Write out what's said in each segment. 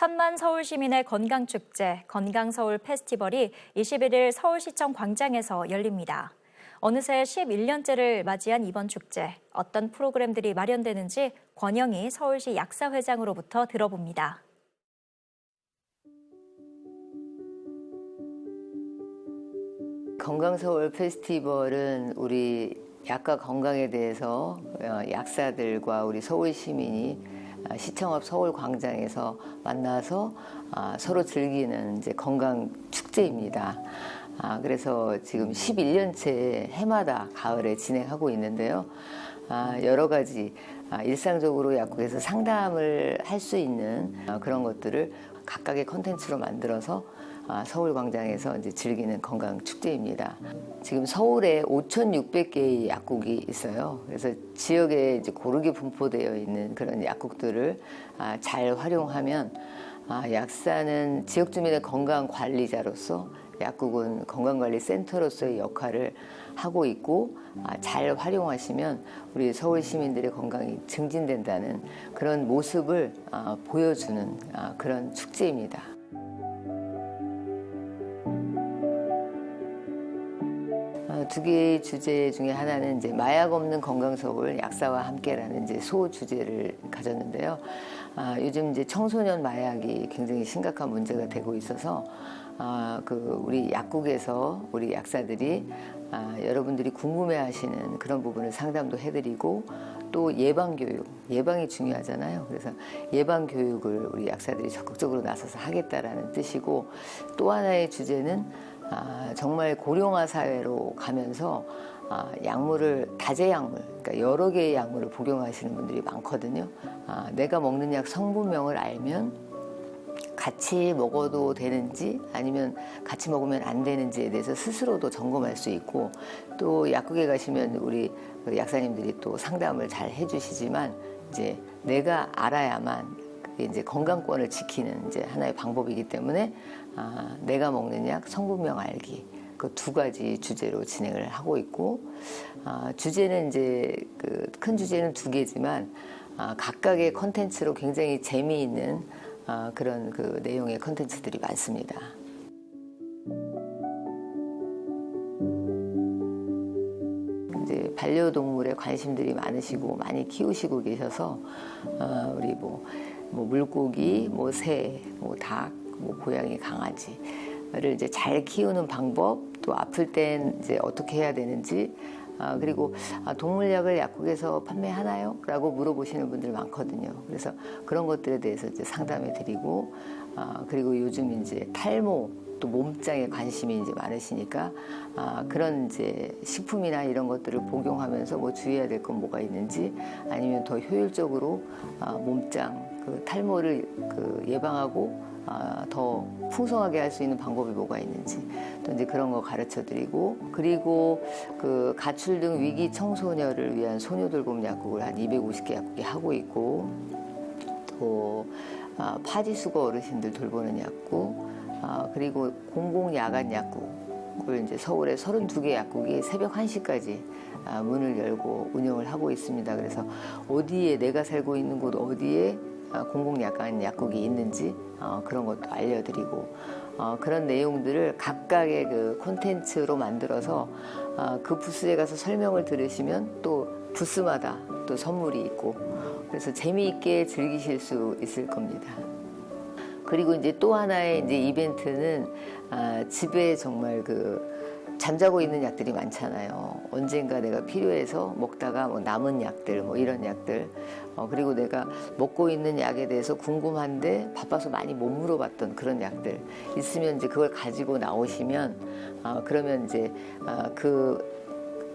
3만 서울 시민의 건강 축제 건강서울 페스티벌이 21일 서울시청 광장에서 열립니다. 어느새 11년째를 맞이한 이번 축제 어떤 프로그램들이 마련되는지 권영희 서울시 약사회장으로부터 들어봅니다. 건강서울 페스티벌은 우리 약과 건강에 대해서 어, 약사들과 우리 서울 시민이 아, 시청 앞 서울 광장에서 만나서 아, 서로 즐기는 이제 건강 축제입니다. 아, 그래서 지금 11년째 해마다 가을에 진행하고 있는데요. 아, 여러 가지 아, 일상적으로 약국에서 상담을 할 수 있는 아, 그런 것들을 각각의 컨텐츠로 만들어서 아, 서울 광장에서 이제 즐기는 건강 축제입니다. 지금 서울에 5,600개의 약국이 있어요. 그래서 지역에 이제 고르게 분포되어 있는 그런 약국들을 아, 잘 활용하면 아, 약사는 지역 주민의 건강 관리자로서 약국은 건강관리센터로서의 역할을 하고 있고 아, 잘 활용하시면 우리 서울 시민들의 건강이 증진된다는 그런 모습을 아, 보여주는 아, 그런 축제입니다. 두 개의 주제 중에 하나는 이제 마약 없는 건강 서울 약사와 함께라는 이제 소 주제를 가졌는데요. 아, 요즘 이제 청소년 마약이 굉장히 심각한 문제가 되고 있어서 아, 그 우리 약국에서 우리 약사들이 아, 여러분들이 궁금해하시는 그런 부분을 상담도 해드리고 또 예방 교육, 예방이 중요하잖아요. 그래서 예방 교육을 우리 약사들이 적극적으로 나서서 하겠다라는 뜻이고 또 하나의 주제는 아, 정말 고령화 사회로 가면서 아, 약물을 다제 약물, 그러니까 여러 개의 약물을 복용하시는 분들이 많거든요. 아, 내가 먹는 약 성분명을 알면 같이 먹어도 되는지 아니면 같이 먹으면 안 되는지에 대해서 스스로도 점검할 수 있고 또 약국에 가시면 우리 그 약사님들이 또 상담을 잘 해주시지만 이제 내가 알아야만 그게 이제 건강권을 지키는 이제 하나의 방법이기 때문에 아, 내가 먹는 약 성분명 알기 그 두 가지 주제로 진행을 하고 있고 아, 주제는 이제 그 큰 주제는 두 개지만 아, 각각의 컨텐츠로 굉장히 재미있는 아, 그런 그 내용의 컨텐츠들이 많습니다. 반려동물에 관심들이 많으시고 많이 키우시고 계셔서 어, 우리 뭐, 뭐 물고기, 뭐 새, 뭐 닭, 뭐 고양이, 강아지를 이제 잘 키우는 방법, 또 아플 땐 이제 어떻게 해야 되는지, 아, 그리고 아, 동물약을 약국에서 판매하나요? 라고 물어보시는 분들 많거든요. 그래서 그런 것들에 대해서 이제 상담해 드리고, 아, 그리고 요즘 이제 탈모, 또 몸짱에 관심이 이제 많으시니까 아, 그런 이제 식품이나 이런 것들을 복용하면서 뭐 주의해야 될 건 뭐가 있는지 아니면 더 효율적으로 아, 몸짱 그 탈모를 그 예방하고 아, 더 풍성하게 할 수 있는 방법이 뭐가 있는지 또 이제 그런 거 가르쳐 드리고 그리고 그 가출 등 위기 청소년을 위한 소녀돌봄 약국을 한 250개 약국이 하고 있고 또 아, 파지수거 어르신들 돌보는 약국 아, 그리고 공공 야간 약국을 이제 서울에 32개 약국이 새벽 1시까지 아, 문을 열고 운영을 하고 있습니다. 그래서 어디에 내가 살고 있는 곳 어디에 아, 공공 야간 약국이 있는지 어, 그런 것도 알려드리고 어, 그런 내용들을 각각의 그 콘텐츠로 만들어서 아, 그 부스에 가서 설명을 들으시면 또 부스마다 또 선물이 있고 그래서 재미있게 즐기실 수 있을 겁니다. 그리고 이제 또 하나의 이제 이벤트는 아, 집에 정말 그 잠자고 있는 약들이 많잖아요. 언젠가 내가 필요해서 먹다가 뭐 남은 약들, 뭐 이런 약들, 어, 그리고 내가 먹고 있는 약에 대해서 궁금한데 바빠서 많이 못 물어봤던 그런 약들 있으면 이제 그걸 가지고 나오시면, 아, 그러면 이제 아, 그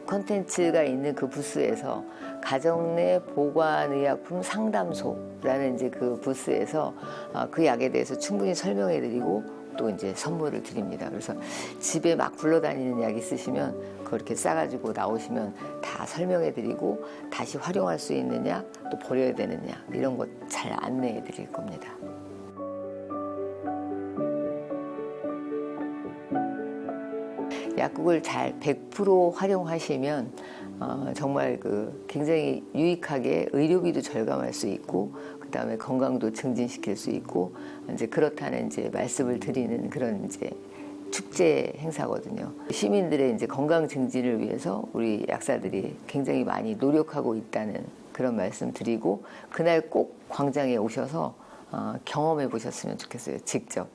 컨텐츠가 있는 그 부스에서 가정 내 보관의약품 상담소라는 이제 그 부스에서 아, 그 약에 대해서 충분히 설명해 드리고 또 이제 선물을 드립니다. 그래서 집에 막 굴러다니는 약 있으시면 그렇게 싸가지고 나오시면 다 설명해 드리고 다시 활용할 수 약, 또 버려야 약 이런 것 잘 안내해 드릴 겁니다. 약국을 잘 100% 활용하시면 어, 정말 그 굉장히 유익하게 의료비도 절감할 수 있고 그다음에 건강도 증진시킬 수 있고 이제 그렇다는 이제 말씀을 드리는 그런 이제 축제 행사거든요. 시민들의 이제 건강 증진을 위해서 우리 약사들이 굉장히 많이 노력하고 있다는 그런 말씀 드리고 그날 꼭 광장에 오셔서 어, 경험해 보셨으면 좋겠어요. 직접.